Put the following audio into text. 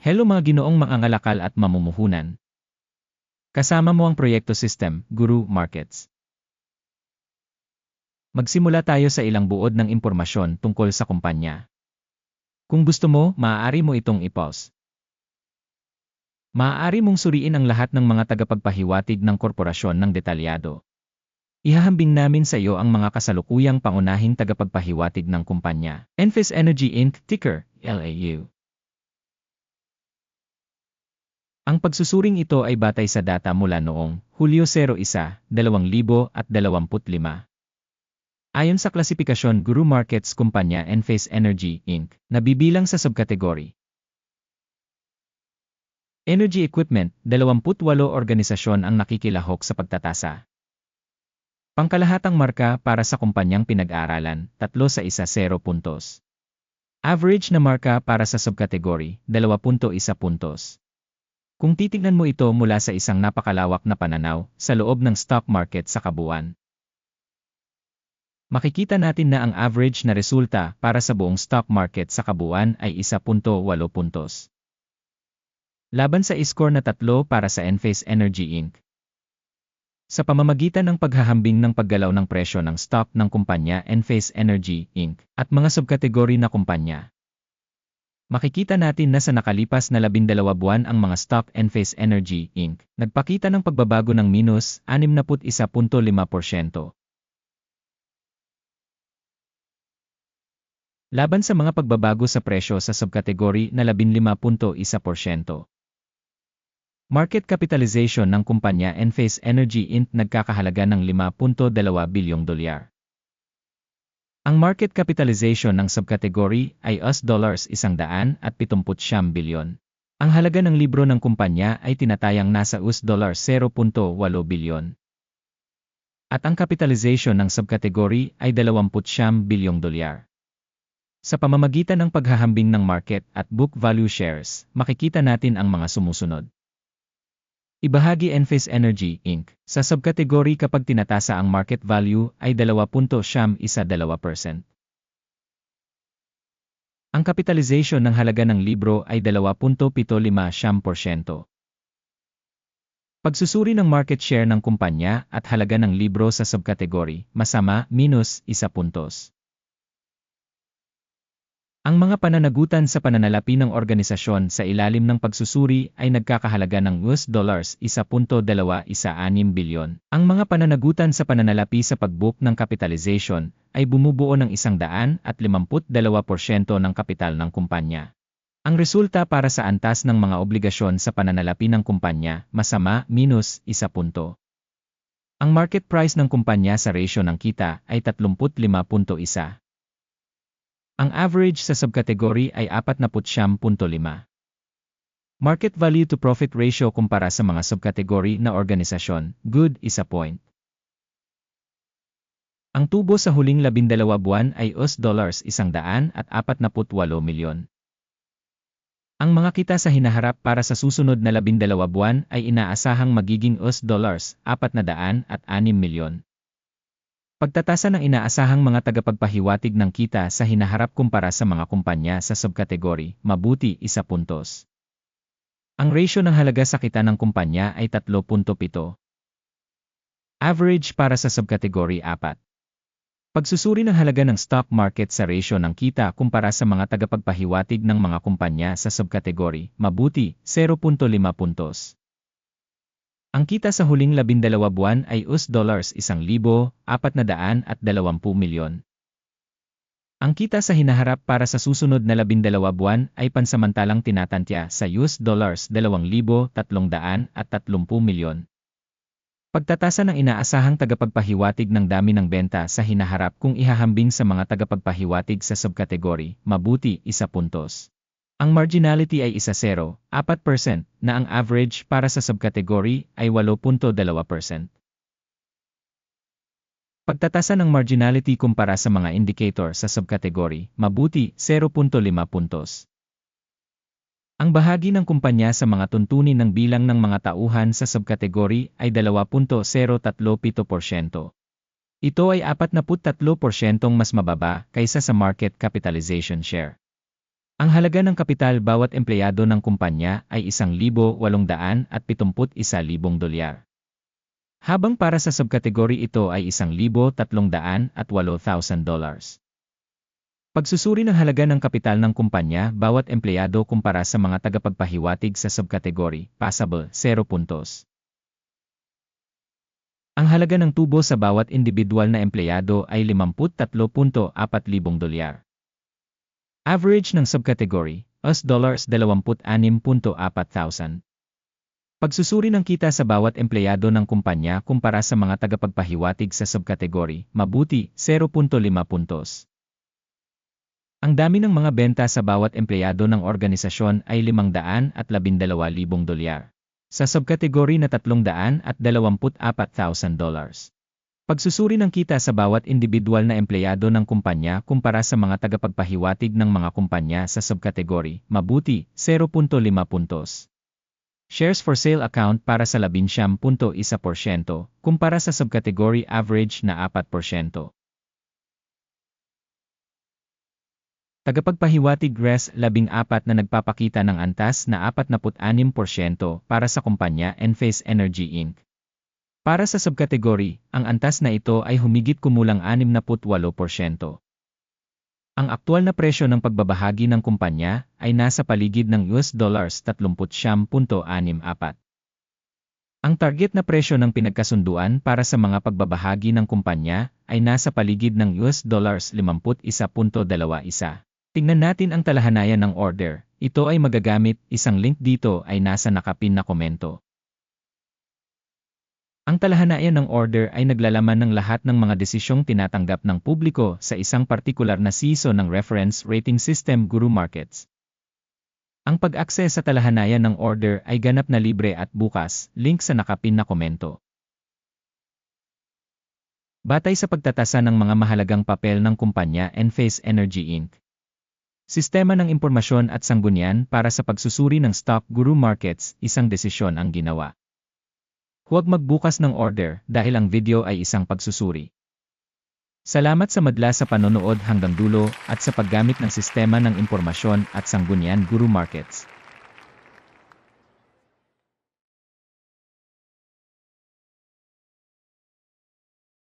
Hello mga ginoong mangangalakal at mamumuhunan. Kasama mo ang Proyekto System, Guru Markets. Magsimula tayo sa ilang buod ng impormasyon tungkol sa kumpanya. Kung gusto mo, maaari mo itong i-pause. Maaari mong suriin ang lahat ng mga tagapagpahiwatig ng korporasyon ng detalyado. Ihahambing namin sa iyo ang mga kasalukuyang pangunahing tagapagpahiwatig ng kumpanya. Enfis Energy Inc. ticker, LAU. Ang pagsusuring ito ay batay sa data mula noong Hulyo 01, 2025. Ayon sa klasifikasyon Guru Markets Kumpanya Enphase Energy Inc. nabibilang sa subkategory. Energy Equipment, 28 organisasyon ang nakikilahok sa pagtatasa. Pangkalahatang marka para sa kumpanyang pinag-aralan, 3 sa isa 0 puntos. Average na marka para sa subkategory, 2.1 puntos. Kung titignan mo ito mula sa isang napakalawak na pananaw sa loob ng stock market sa kabuuan, makikita natin na ang average na resulta para sa buong stock market sa kabuuan ay 1.8 puntos. Laban sa score na tatlo para sa Enphase Energy Inc. Sa pamamagitan ng paghahambing ng paggalaw ng presyo ng stock ng kumpanya Enphase Energy Inc. at mga subkategory na kumpanya. Makikita natin na sa nakalipas na 12 buwan ang mga stock Enphase Energy Inc. nagpakita ng pagbabago ng minus 61.5%. Laban sa mga pagbabago sa presyo sa subkategory na 15.1%. Market capitalization ng kumpanya Enphase Energy Inc. nagkakahalaga ng 5.2 bilyong dolyar. Ang market capitalization ng subkategory ay US dollars 179 bilyon. Ang halaga ng libro ng kumpanya ay tinatayang nasa US dollars 0.8 bilyon. At ang capitalization ng subkategory ay 29 bilyong dolyar. Sa pamamagitan ng paghahambing ng market at book value shares, makikita natin ang mga sumusunod. Ibahagi Enphase Energy, Inc. sa subkategory kapag tinatasa ang market value ay 2.12%. Ang kapitalization ng halaga ng libro ay 2.75%. Pagsusuri ng market share ng kumpanya at halaga ng libro sa subkategory, masama, minus, 1 puntos. Ang mga pananagutan sa pananalapi ng organisasyon sa ilalim ng pagsusuri ay nagkakahalaga ng US dollars 1.216 bilyon. Ang mga pananagutan sa pananalapi sa pagbook ng capitalization ay bumubuo ng 152% ng kapital ng kumpanya. Ang resulta para sa antas ng mga obligasyon sa pananalapi ng kumpanya, masama, minus, 1 punto. Ang market price ng kumpanya sa ratio ng kita ay 35.1. Ang average sa subkategory ay 49.5. Market value to profit ratio kumpara sa mga subkategory na organisasyon, good, isa point. Ang tubo sa huling 12 buwan ay US dollars 148 milyon. Ang mga kita sa hinaharap para sa susunod na 12 buwan ay inaasahang magiging US dollars 406 milyon. Pagtatasa ng inaasahang mga tagapagpahiwatig ng kita sa hinaharap kumpara sa mga kumpanya sa subkategory, mabuti isa puntos. Ang ratio ng halaga sa kita ng kumpanya ay 3.7. Average para sa subkategory 4. Pagsusuri ng halaga ng stock market sa ratio ng kita kumpara sa mga tagapagpahiwatig ng mga kumpanya sa subkategory, mabuti, 0.5 puntos. Ang kita sa huling labindalawa buwan ay US dollars 1,420 milyon. Ang kita sa hinaharap para sa susunod na labindalawa buwan ay pansamantalang tinatantya sa US dollars 2,330 milyon. Pagtatasa ng inaasahang tagapagpahiwatig ng dami ng benta sa hinaharap kung ihahambing sa mga tagapagpahiwatig sa subkategory, mabuti isa puntos. Ang marginality ay isa 0, 4% na ang average para sa subkategory ay 8.2%. Pagtatasa ng marginality kumpara sa mga indicator sa subkategory, mabuti 0.5 puntos. Ang bahagi ng kumpanya sa mga tuntunin ng bilang ng mga tauhan sa subkategory ay 2.037%. Ito ay 43% mas mababa kaysa sa market capitalization share. Ang halaga ng kapital bawat empleyado ng kumpanya ay 1,871,000 dolyar. Habang para sa subkategory ito ay 1,308,000 dollars. Pagsusuri ng halaga ng kapital ng kumpanya bawat empleyado kumpara sa mga tagapagpahiwatig sa subkategory, passable, 0 puntos. Ang halaga ng tubo sa bawat individual na empleyado ay 53.4,000 dolyar. Average ng subcategory, US dollars 26.4,000. Pagsusuri ng kita sa bawat empleyado ng kumpanya kumpara sa mga tagapagpahiwatig sa subcategory, mabuti, 0.5 puntos. Ang dami ng mga benta sa bawat empleyado ng organisasyon ay 512,000 dolyar. Sa subkategory na 324,000 dollars. Pagsusuri ng kita sa bawat individual na empleyado ng kumpanya kumpara sa mga tagapagpahiwatig ng mga kumpanya sa subkategory, mabuti, 0.5 puntos. Shares for sale account para sa 11.1%, kumpara sa subkategory average na 4%. Tagapagpahiwatig RES 14 na nagpapakita ng antas na 46% para sa kumpanya Enphase Energy Inc. Para sa subkategory, ang antas na ito ay humigit kumulang 68%. Ang aktual na presyo ng pagbabahagi ng kumpanya ay nasa paligid ng US dollars 30.64. Ang target na presyo ng pinagkasunduan para sa mga pagbabahagi ng kumpanya ay nasa paligid ng US dollars 51.21. Tingnan natin ang talahanayan ng order. Ito ay magagamit, isang link dito ay nasa nakapin na komento. Ang talahanayan ng order ay naglalaman ng lahat ng mga desisyong tinatanggap ng publiko sa isang partikular na season ng reference rating system Guru Markets. Ang pag-access sa talahanayan ng order ay ganap na libre at bukas, link sa nakapin na komento. Batay sa pagtatasa ng mga mahalagang papel ng kumpanya Enphase Energy Inc. Sistema ng impormasyon at sanggunian para sa pagsusuri ng stock Guru Markets, isang desisyon ang ginawa. Huwag magbukas ng order dahil ang video ay isang pagsusuri. Salamat sa madla sa panonood hanggang dulo at sa paggamit ng sistema ng impormasyon at sanggunian Guru Markets.